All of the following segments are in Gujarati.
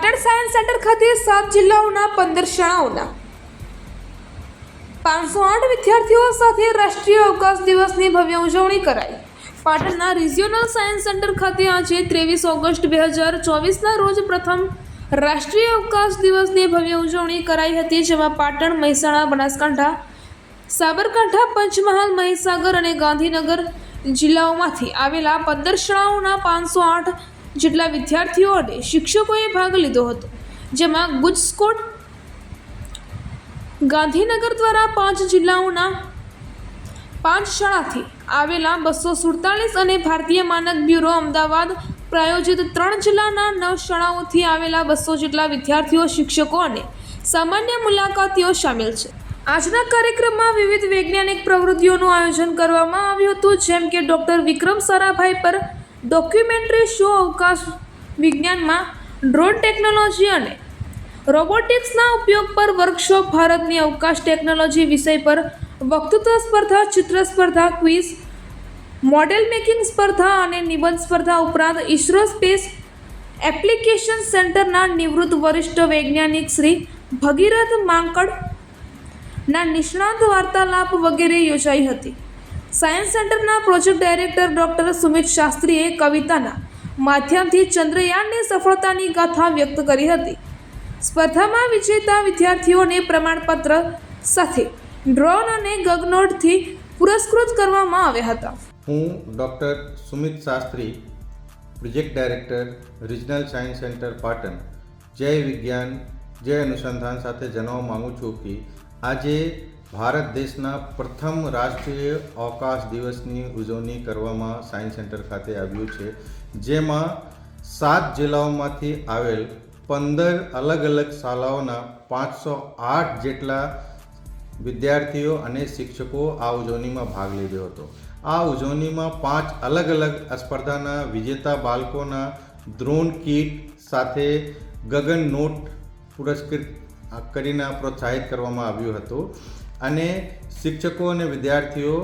સેન્ટર ખાતે સાત જિલ્લાઓના પંદર શાળાઓના પાંચસો આઠ વિદ્યાર્થીઓ સાથે રાષ્ટ્રીય અવકાશ દિવસની ભવ્ય ઉજવણી કરાઈ. પાટણના રિજિયોનલ સાયન્સ સેન્ટર ખાતે આજે ત્રેવીસ ઓગસ્ટ બે હજાર ચોવીસના રોજ પ્રથમ રાષ્ટ્રીય અવકાશ દિવસની ભવ્ય ઉજવણી કરાઈ હતી, જેમાં પાટણ, મહેસાણા, બનાસકાંઠા, સાબરકાંઠા, પંચમહાલ, મહીસાગર અને ગાંધીનગર જિલ્લાઓમાંથી આવેલા પંદર શાળાઓના પાંચસો આઠ જેટલા વિદ્યાર્થીઓ અને શિક્ષકોએ ભાગ લીધો હતો, જેમાં ગુજસ્કોટ, ગાંધીનગર દ્વારા પાંચ જિલ્લાઓના પાંચ શાળાથી આવેલા બસો સુડતાલીસ અને ભારતીય માનક બ્યુરો અમદાવાદ પ્રાયોજિત ત્રણ જિલ્લાના નવ શાળાઓથી આવેલા બસો જેટલા વિદ્યાર્થીઓ, શિક્ષકો અને સામાન્ય મુલાકાતીઓ સામેલ છે. આજના કાર્યક્રમમાં વિવિધ વૈજ્ઞાનિક પ્રવૃત્તિઓનું આયોજન કરવામાં આવ્યું હતું, જેમ કે ડૉક્ટર વિક્રમ સારાભાઈ પર ડોક્યુમેન્ટરી શો અવકાશ વિજ્ઞાનમાં ડ્રોન ટેકનોલોજી અને રોબોટિક્સના ઉપયોગ પર વર્કશોપ ભારતની અવકાશ ટેકનોલોજી વિષય પર વક્તૃત્વ સ્પર્ધા, ચિત્ર સ્પર્ધા, ક્વિઝ, મોડેલ મેકિંગ સ્પર્ધા અને નિબંધ સ્પર્ધા ઉપરાંત ઇસરો સ્પેસ એપ્લિકેશન સેન્ટરના નિવૃત્ત વરિષ્ઠ વૈજ્ઞાનિક શ્રી ભગીરથ માંકડ ના નિષ્ણાંત વાર્તાલાપ વગેરે યોજાઈ હતી. સાયન્સ સેન્ટરના પ્રોજેક્ટ ડાયરેક્ટર ડૉક્ટર સુમિત શાસ્ત્રીએ કવિતાના માધ્યમથી ચંદ્રયાનની સફળતાની ગાથા વ્યક્ત કરી હતી. સ્પર્ધામાં વિજેતા વિદ્યાર્થીઓને પ્રમાણપત્ર સાથે ડ્રોન અને ગગનોટથી પુરસ્કૃત કરવામાં આવ્યા હતા. હું doctor Sumit Shastri project director regional science centre Patan. જય વિજ્ઞાન, જય અનુસંધાન સાથે જણાવવા માગું છું કે આજે ભારત દેશના પ્રથમ રાષ્ટ્રીય અવકાશ દિવસની ઉજવણી કરવામાં સાયન્સ સેન્ટર ખાતે આવ્યું છે, જેમાં સાત જિલ્લાઓમાંથી આવેલ પંદર અલગ અલગ શાળાઓના પાંચસો આઠ જેટલા વિદ્યાર્થીઓ અને શિક્ષકો આ ઉજવણીમાં ભાગ લીધો હતો. આ ઉજવણીમાં પાંચ અલગ અલગ સ્પર્ધાના વિજેતા બાળકોના દ્રોણ કીટ સાથે ગગન નોટ પુરસ્કૃત કરીને પ્રોત્સાહિત કરવામાં આવ્યું હતું. અને શિક્ષકો અને વિદ્યાર્થીઓ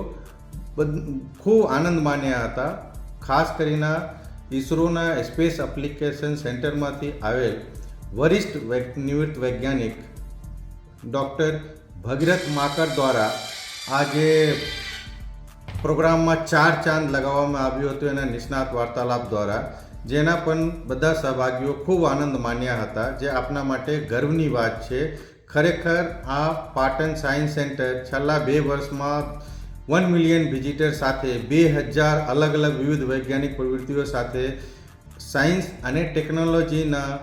ખૂબ આનંદ માન્યા હતા. ખાસ કરીને ઇસરોના સ્પેસ એપ્લિકેશન સેન્ટરમાંથી આવેલ વરિષ્ઠ નિવૃત્ત વૈજ્ઞાનિક ડૉક્ટર ભગીરથ માકર દ્વારા આજે પ્રોગ્રામમાં ચાર ચાંદ લગાવવામાં આવ્યું હતું એના નિષ્ણાત વાર્તાલાપ દ્વારા, જેના પણ બધા સહભાગીઓ ખૂબ આનંદ માન્યા હતા, જે આપણા માટે ગર્વની વાત છે. ખરેખર આ પાટણ સાયન્સ સેન્ટર છેલ્લા બે વર્ષમાં વન મિલિયન વિઝિટર સાથે બે હજાર અલગ અલગ વિવિધ વૈજ્ઞાનિક પ્રવૃત્તિઓ સાથે સાયન્સ અને ટેકનોલોજીના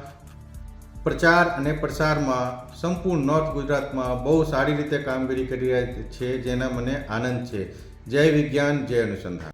પ્રચાર અને પ્રસારમાં સંપૂર્ણ નોર્થ ગુજરાતમાં બહુ સારી રીતે કામગીરી કરી રહ્યા છે, જેના મને આનંદ છે. જય વિજ્ઞાન, જય અનુસંધાન.